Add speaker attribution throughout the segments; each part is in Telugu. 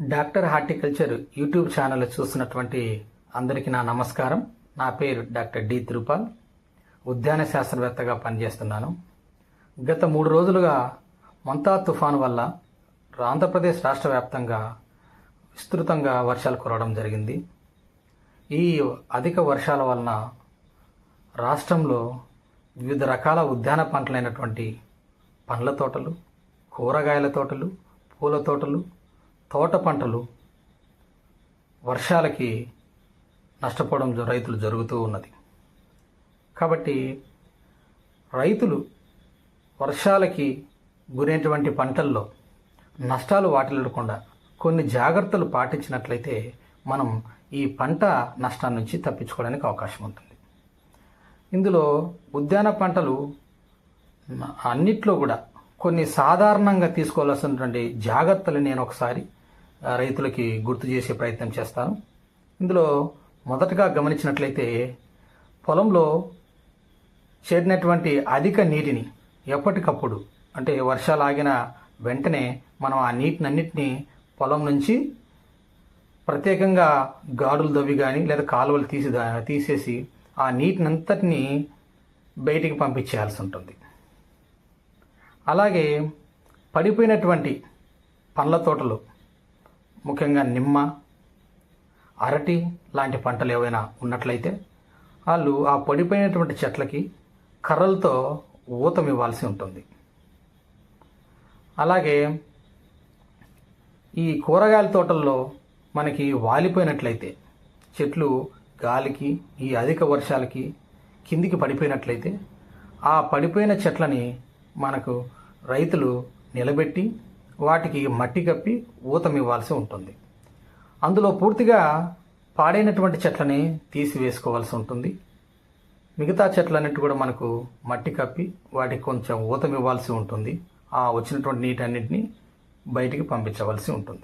Speaker 1: డాక్టర్ హార్టికల్చర్ యూట్యూబ్ ఛానల్ చూస్తున్నటువంటి అందరికీ నా నమస్కారం. నా పేరు డాక్టర్ డి తిరుపాల్. ఉద్యాన శాస్త్రవేత్తగా పనిచేస్తున్నాను. గత మూడు రోజులుగా మంతా తుఫాను వల్ల ఆంధ్రప్రదేశ్ రాష్ట్ర వ్యాప్తంగా విస్తృతంగా వర్షాలు కురవడం జరిగింది. ఈ అధిక వర్షాల వలన రాష్ట్రంలో వివిధ రకాల ఉద్యాన పంటలైనటువంటి పండ్ల తోటలు కూరగాయల తోటలు పూల తోటలు తోట పంటలు వర్షాలకి నష్టపోవడం జ- రైతులు జరుగుతూ ఉన్నది. కాబట్టి రైతులు వర్షాలకి గురైనటువంటి పంటల్లో నష్టాలు వాటిల్లకుండా కొన్ని జాగ్రత్తలు పాటించినట్లయితే మనం ఈ పంట నష్టం నుంచి తప్పించుకోవడానికి అవకాశం ఉంటుంది. ఇందులో ఉద్యాన పంటలు అన్నిట్లో కూడా కొన్ని సాధారణంగా తీసుకోవాల్సినటువంటి జాగ్రత్తలు నేను ఒకసారి రైతులకి గుర్తు చేసే ప్రయత్నం చేస్తాను. ఇందులో మొదటగా గమనించినట్లయితే పొలంలో చేరినటువంటి అధిక నీటిని ఎప్పటికప్పుడు అంటే వర్షాలు ఆగిన వెంటనే మనం ఆ నీటినన్నిటినీ పొలం నుంచి ప్రత్యేకంగా గాడులు దవ్వి కానీ లేదా కాలువలు తీసి తీసేసి ఆ నీటినంతటిని బయటికి పంపించేయాల్సి ఉంటుంది. అలాగే పడిపోయినటువంటి పండ్ల తోటలు ముఖ్యంగా నిమ్మ అరటి లాంటి పంటలు ఏవైనా ఉన్నట్లయితే వాళ్ళు ఆ పడిపోయినటువంటి చెట్లకి కర్రలతో ఊతం ఇవ్వాల్సి ఉంటుంది. అలాగే ఈ కూరగాయల తోటల్లో మనకి వాలిపోయినట్లయితే చెట్లు గాలికి ఈ అధిక వర్షాలకి కిందికి పడిపోయినట్లయితే ఆ పడిపోయిన చెట్లని మనకు రైతులు నిలబెట్టి వాటికి మట్టి కప్పి ఊతం ఇవ్వాల్సి ఉంటుంది. అందులో పూర్తిగా పాడైనటువంటి చెట్లని తీసివేసుకోవాల్సి ఉంటుంది. మిగతా చెట్లన్నిటి కూడా మనకు మట్టి కప్పి వాటికి కొంచెం ఊతం ఇవ్వాల్సి ఉంటుంది. ఆ వచ్చినటువంటి నీటన్నిటిని బయటికి పంపించవలసి ఉంటుంది.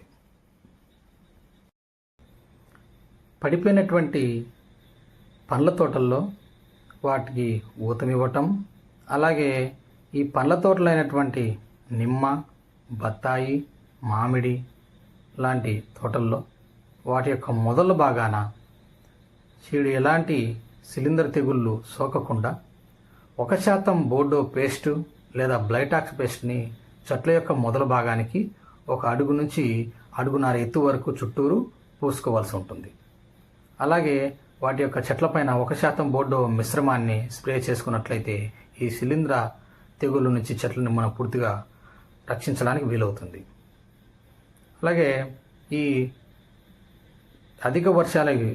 Speaker 1: పడిపోయినటువంటి పండ్ల తోటల్లో వాటికి ఊతం ఇవ్వటం అలాగే ఈ పండ్ల తోటలైనటువంటి నిమ్మ బత్తాయి మామిడి లాంటి తోటల్లో వాటి యొక్క మొదల భాగాన చీడు ఎలాంటి సిలిండర్ తెగుళ్ళు సోకకుండా ఒక శాతం బోర్డో పేస్టు లేదా బ్లైటాక్స్ పేస్ట్ని చెట్ల యొక్క మొదల భాగానికి ఒక అడుగు నుంచి అడుగున్నర ఎత్తు వరకు చుట్టూరు పూసుకోవాల్సి ఉంటుంది. అలాగే వాటి యొక్క చెట్లపైన ఒక శాతం బోర్డో మిశ్రమాన్ని స్ప్రే చేసుకున్నట్లయితే ఈ శిలీంధ్ర తెగుళ్ళ నుంచి చెట్లను మనం పూర్తిగా రక్షించడానికి వీలవుతుంది. అలాగే ఈ అధిక వర్షాలకి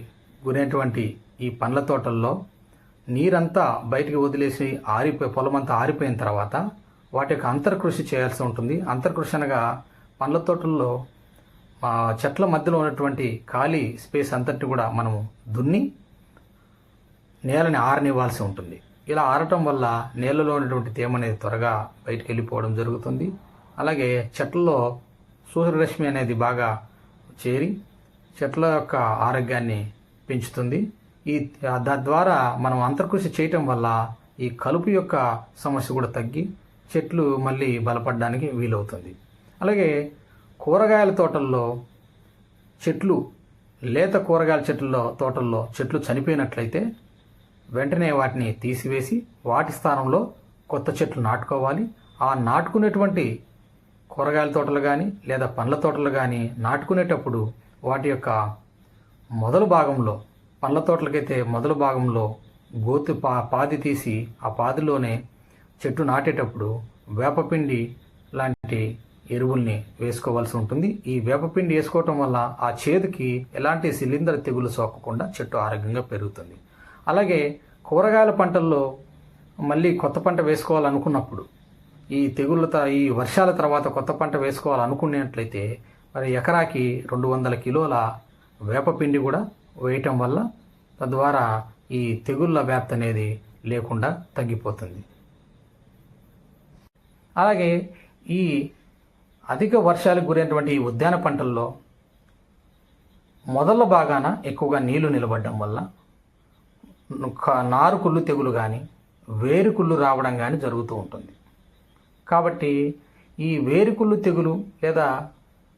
Speaker 1: గురైనటువంటి ఈ పండ్ల తోటల్లో నీరంతా బయటికి వదిలేసి ఆరిపోయి పొలమంతా ఆరిపోయిన తర్వాత వాటి యొక్క అంతర్కృషి చేయాల్సి ఉంటుంది. అంతర్కృషి అనగా పండ్ల తోటల్లో చెట్ల మధ్యలో ఉన్నటువంటి ఖాళీ స్పేస్ అంతటి కూడా మనము దున్ని నేలని ఆరనివ్వాల్సి ఉంటుంది. ఇలా ఆరటం వల్ల నేలలో ఉన్నటువంటి తేమ అనేది త్వరగా బయటికి వెళ్ళిపోవడం జరుగుతుంది. అలాగే చెట్లలో సూర్యరశ్మి అనేది బాగా చేరి చెట్ల యొక్క ఆరోగ్యాన్ని పెంచుతుంది. ఈ తద్వారా మనం అంతర్కృషి చేయటం వల్ల ఈ కలుపు యొక్క సమస్య కూడా తగ్గి చెట్లు మళ్ళీ బలపడడానికి వీలవుతుంది. అలాగే కూరగాయల తోటల్లో చెట్లు లేత కూరగాయల చెట్లలో తోటల్లో చెట్లు చనిపోయినట్లయితే వెంటనే వాటిని తీసివేసి వాటి స్థానంలో కొత్త చెట్లు నాటుకోవాలి. ఆ నాటుకునేటువంటి కూరగాయల తోటలు కానీ లేదా పండ్ల తోటలు కానీ నాటుకునేటప్పుడు వాటి యొక్క మొదలు భాగంలో పండ్ల తోటలకైతే మొదలు భాగంలో గోతు పా పాది తీసి ఆ పాదిలోనే చెట్టు నాటేటప్పుడు వేపపిండి లాంటి ఎరువుల్ని వేసుకోవాల్సి ఉంటుంది. ఈ వేపపిండి వేసుకోవటం వల్ల ఆ చేదుకి ఎలాంటి శిలీంద్ర తెగులు సోకకుండా చెట్టు ఆరోగ్యంగా పెరుగుతుంది. అలాగే కూరగాయల పంటల్లో మళ్ళీ కొత్త పంట వేసుకోవాలనుకున్నప్పుడు ఈ తెగుళ్ళ త- ఈ వర్షాల తర్వాత కొత్త పంట వేసుకోవాలనుకునేట్లయితే మరి ఎకరాకి రెండు వందల కిలోల వేపపిండి కూడా వేయటం వల్ల తద్వారా ఈ తెగుళ్ళ వ్యాప్తి అనేది లేకుండా తగ్గిపోతుంది. అలాగే ఈ అధిక వర్షాలకు గురైనటువంటి ఈ ఉద్యాన పంటల్లో మొదల భాగాన ఎక్కువగా నీళ్ళు నిలబడడం వల్ల నారుకుళ్ళు తెగులు కానీ వేరుకుళ్ళు రావడం కానీ జరుగుతూ ఉంటుంది. కాబట్టి ఈ వేరుకుళ్ళు తెగులు లేదా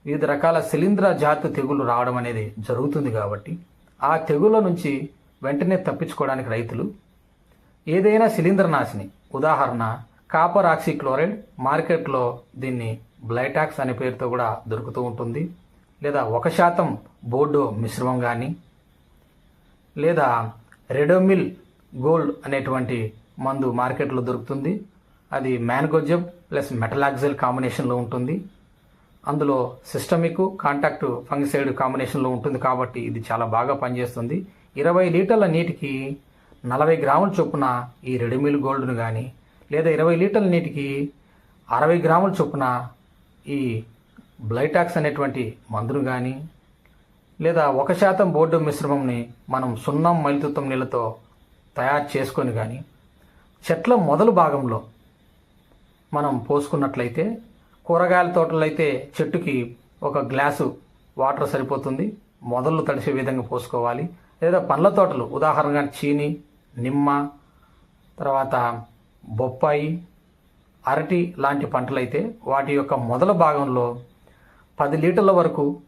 Speaker 1: వివిధ రకాల శిలీంద్ర జాతి తెగులు రావడం అనేది జరుగుతుంది కాబట్టి ఆ తెగుల నుంచి వెంటనే తప్పించుకోవడానికి రైతులు ఏదైనా శిలీంద్రనాశిని ఉదాహరణ కాపర్ ఆక్సిక్లోరైడ్ మార్కెట్లో దీన్ని బ్లైటాక్స్ అనే పేరుతో కూడా దొరుకుతూ ఉంటుంది. లేదా ఒక శాతం బోర్డో మిశ్రమం కానీ లేదా రెడోమిల్ గోల్డ్ అనేటువంటి మందు మార్కెట్లో దొరుకుతుంది. అది మ్యాన్గోజబ్ ప్లస్ మెటలాక్సెల్ కాంబినేషన్లో ఉంటుంది. అందులో సిస్టమిక్ కాంటాక్ట్ ఫంగిసైడ్ కాంబినేషన్లో ఉంటుంది కాబట్టి ఇది చాలా బాగా పనిచేస్తుంది. ఇరవై లీటర్ల నీటికి నలభై గ్రాముల చొప్పున ఈ రెడీమిల్ గోల్డ్ను కానీ లేదా ఇరవై లీటర్ల నీటికి అరవై గ్రాముల చొప్పున ఈ బ్లైటాక్స్ అనేటువంటి మందును కానీ లేదా ఒక శాతం బోర్డు మిశ్రమంని మనం సున్నం మైలుతుత్తం నీళ్ళతో తయారు చేసుకొని కానీ చెట్ల మొదలు భాగంలో మనం పోసుకున్నట్లయితే కూరగాయల తోటలో అయితే చెట్టుకి ఒక గ్లాసు వాటర్ సరిపోతుంది. మొదళ్ళు తడిసే విధంగా పోసుకోవాలి. లేదా పండ్ల తోటలు ఉదాహరణగా చీని నిమ్మ తర్వాత బొప్పాయి అరటి లాంటి పంటలైతే వాటి యొక్క మొదల భాగంలో పది లీటర్ల వరకు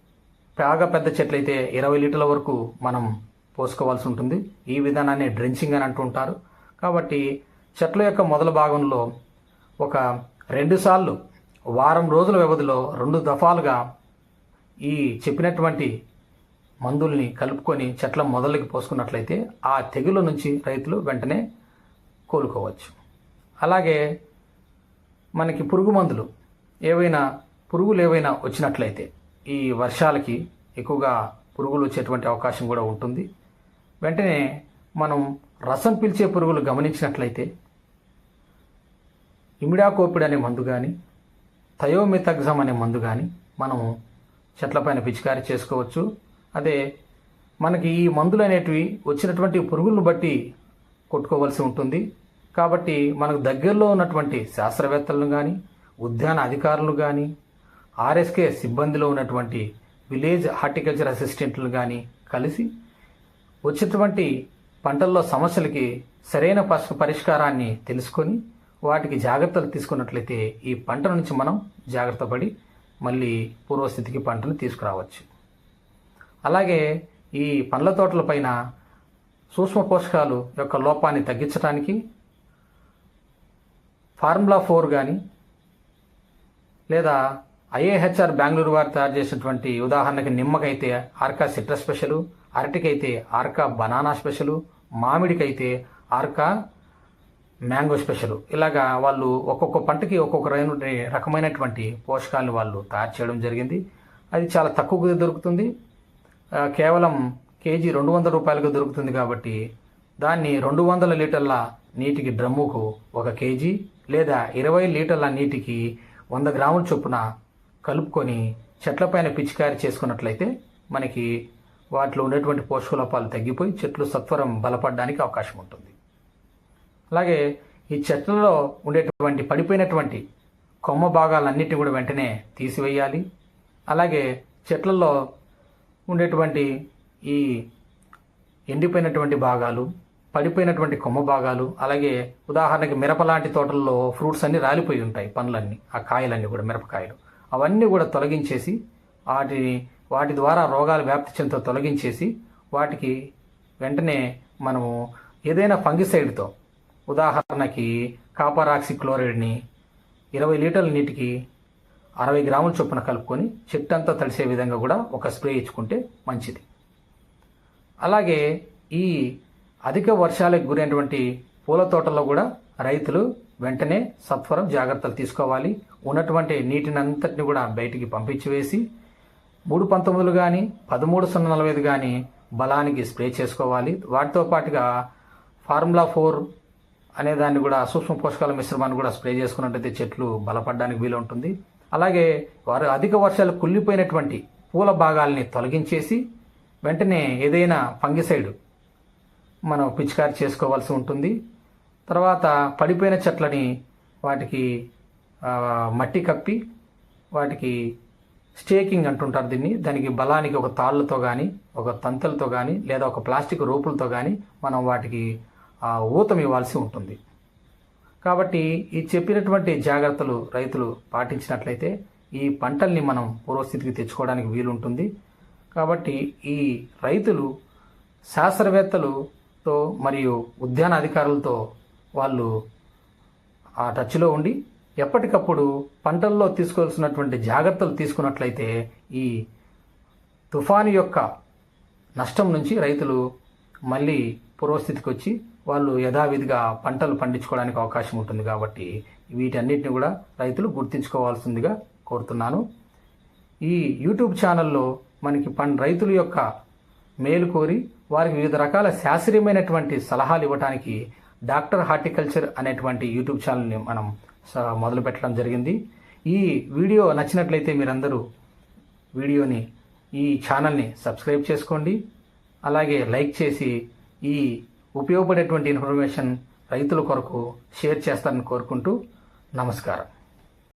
Speaker 1: బాగా పెద్ద చెట్లయితే ఇరవై లీటర్ల వరకు మనం పోసుకోవాల్సి ఉంటుంది. ఈ విధానాన్ని డ్రెంచింగ్ అని అంటుంటారు కాబట్టి చెట్ల యొక్క మొదల భాగంలో ఒక రెండు సార్లు వారం రోజుల వ్యవధిలో రెండు దఫాలుగా ఈ చెప్పినటువంటి మందుల్ని కలుపుకొని చెట్ల మొదలకి పోసుకున్నట్లయితే ఆ తెగుల నుంచి రైతులు వెంటనే కోలుకోవచ్చు. అలాగే మనకి పురుగు మందులు ఏవైనా పురుగులు ఏవైనా వచ్చినట్లయితే ఈ వర్షాలకి ఎక్కువగా పురుగులు వచ్చేటువంటి అవకాశం కూడా ఉంటుంది. వెంటనే మనం రసం పీల్చే పురుగులు గమనించినట్లయితే ఇమిడాకోపిడ్ అనే మందు కానీ థయోమితగ్జమ్ అనే మందు కానీ మనం చెట్లపైన పిచికారీ చేసుకోవచ్చు. అదే మనకి ఈ మందులు అనేటివి వచ్చినటువంటి పురుగులను బట్టి కొట్టుకోవాల్సి ఉంటుంది. కాబట్టి మనకు దగ్గరలో ఉన్నటువంటి శాస్త్రవేత్తలను కానీ ఉద్యాన అధికారులు కానీ ఆర్ఎస్కే సిబ్బందిలో ఉన్నటువంటి విలేజ్ హార్టికల్చర్ అసిస్టెంట్లు కానీ కలిసి వచ్చేటువంటి పంటల్లో సమస్యలకి సరైన పరిష్కారాన్ని తెలుసుకొని వాటికి జాగ్రత్తలు తీసుకున్నట్లయితే ఈ పంట నుంచి మనం జాగ్రత్త పడి మళ్ళీ పూర్వస్థితికి పంటను తీసుకురావచ్చు. అలాగే ఈ పండ్ల తోటల పైన సూక్ష్మ పోషకాలు యొక్క లోపాన్ని తగ్గించడానికి ఫార్ములా ఫోర్ కానీ లేదా ఐఏహెచ్ఆర్ బెంగళూరు వారు తయారు చేసినటువంటి ఉదాహరణకి నిమ్మకైతే ఆర్కా సిట్రస్ స్పెషలు అరటికైతే ఆర్కా బనానా స్పెషలు మామిడికైతే ఆర్కా మ్యాంగో స్పెషల్. ఇలాగా వాళ్ళు ఒక్కొక్క పంటకి ఒక్కొక్క రకమైనటువంటి పోషకాలను వాళ్ళు తయారు చేయడం జరిగింది. అది చాలా తక్కువగా దొరుకుతుంది. కేవలం కేజీ రెండు వందల రూపాయలకు దొరుకుతుంది కాబట్టి దాన్ని రెండు వందల లీటర్ల నీటికి డ్రమ్ముకు ఒక కేజీ లేదా ఇరవై లీటర్ల నీటికి వంద గ్రాముల చొప్పున కలుపుకొని చెట్లపైన పిచికారి చేసుకున్నట్లయితే మనకి వాటిలో ఉండేటువంటి పోషక లోపాలు తగ్గిపోయి చెట్లు సత్వరం బలపడడానికి అవకాశం ఉంటుంది. అలాగే ఈ చెట్లలో ఉండేటువంటి పడిపోయినటువంటి కొమ్మ భాగాలన్నిటిని కూడా వెంటనే తీసివేయాలి. అలాగే చెట్లలో ఉండేటువంటి ఈ ఎండిపోయినటువంటి భాగాలు పడిపోయినటువంటి కొమ్మ భాగాలు అలాగే ఉదాహరణకి మిరప లాంటి తోటల్లో ఫ్రూట్స్ అన్నీ రాలిపోయి ఉంటాయి పండ్లన్నీ ఆ కాయలన్నీ కూడా మిరపకాయలు. అవన్నీ కూడా తొలగించేసి వాటిని వాటి ద్వారా రోగాలు వ్యాప్తి చెందుతో తొలగించేసి వాటికి వెంటనే మనము ఏదైనా ఫంగిసైడ్తో ఉదాహరణకి కాపరాక్సి క్లోరైడ్ని ఇరవై లీటర్ల నీటికి అరవై గ్రాముల చొప్పున కలుపుకొని చెట్టంతా తడిసే విధంగా కూడా ఒక స్ప్రే ఇచ్చుకుంటే మంచిది. అలాగే ఈ అధిక వర్షాలకు గురైనటువంటి పూల తోటల్లో కూడా రైతులు వెంటనే సత్వరం జాగ్రత్తలు తీసుకోవాలి. ఉన్నటువంటి నీటిని అంతటిని కూడా బయటికి పంపించి వేసి మూడు పంతొమ్మిదిలు కానీ పదమూడు సున్నా నలభై ఐదు కానీ బలానికి స్ప్రే చేసుకోవాలి. వాటితో పాటుగా ఫార్ములా ఫోర్ అనే దాన్ని కూడా సూక్ష్మ పోషకాల మిశ్రమాన్ని కూడా స్ప్రే చేసుకున్నట్టయితే చెట్లు బలపడడానికి వీలు ఉంటుంది అలాగే వారు అధిక వర్షాలు కుళ్ళిపోయినటువంటి పూల భాగాల్ని తొలగించేసి వెంటనే ఏదైనా ఫంగిసైడ్ మనం పిచికారి చేసుకోవాల్సి ఉంటుంది. తర్వాత పడిపోయిన చెట్లని వాటికి మట్టి కప్పి వాటికి స్టేకింగ్ అంటుంటారు దీన్ని. దానికి బలానికి ఒక తాళ్ళతో కానీ ఒక తంతెలతో కానీ లేదా ఒక ప్లాస్టిక్ రోపులతో కానీ మనం వాటికి ఊతం ఇవ్వాల్సి ఉంటుంది. కాబట్టి ఈ చెప్పినటువంటి జాగ్రత్తలు రైతులు పాటించినట్లయితే ఈ పంటల్ని మనం పూర్వస్థితికి తెచ్చుకోవడానికి వీలుంటుంది. కాబట్టి ఈ రైతులు శాస్త్రవేత్తలతో మరియు ఉద్యాన అధికారులతో వాళ్ళు ఆ టచ్లో ఉండి ఎప్పటికప్పుడు పంటల్లో తీసుకోవాల్సినటువంటి జాగ్రత్తలు తీసుకున్నట్లయితే ఈ తుఫాను యొక్క నష్టం నుంచి రైతులు మళ్ళీ పూర్వస్థితికి వచ్చి వాళ్ళు యథావిధిగా పంటలు పండించుకోవడానికి అవకాశం ఉంటుంది కాబట్టి వీటన్నిటిని కూడా రైతులు గుర్తించుకోవాల్సిందిగా కోరుతున్నాను. ఈ యూట్యూబ్ ఛానల్లో మనకి పం రైతుల యొక్క మేలు కోరి వారికి వివిధ రకాల శాస్త్రీయమైనటువంటి సలహాలు ఇవ్వడానికి డాక్టర్ హార్టికల్చర్ అనేటువంటి యూట్యూబ్ ఛానల్ని మనం స- మొదలు పెట్టడం జరిగింది. ఈ వీడియో నచ్చినట్లయితే మీరందరూ వీడియోని ఈ ఛానల్ని సబ్స్క్రైబ్ చేసుకోండి. అలాగే లైక్ చేసి ఈ ఉపయోగపడేటువంటి ఇన్ఫర్మేషన్ రైతుల కొరకు షేర్ చేస్తారని కోరుకుంటూ నమస్కారం.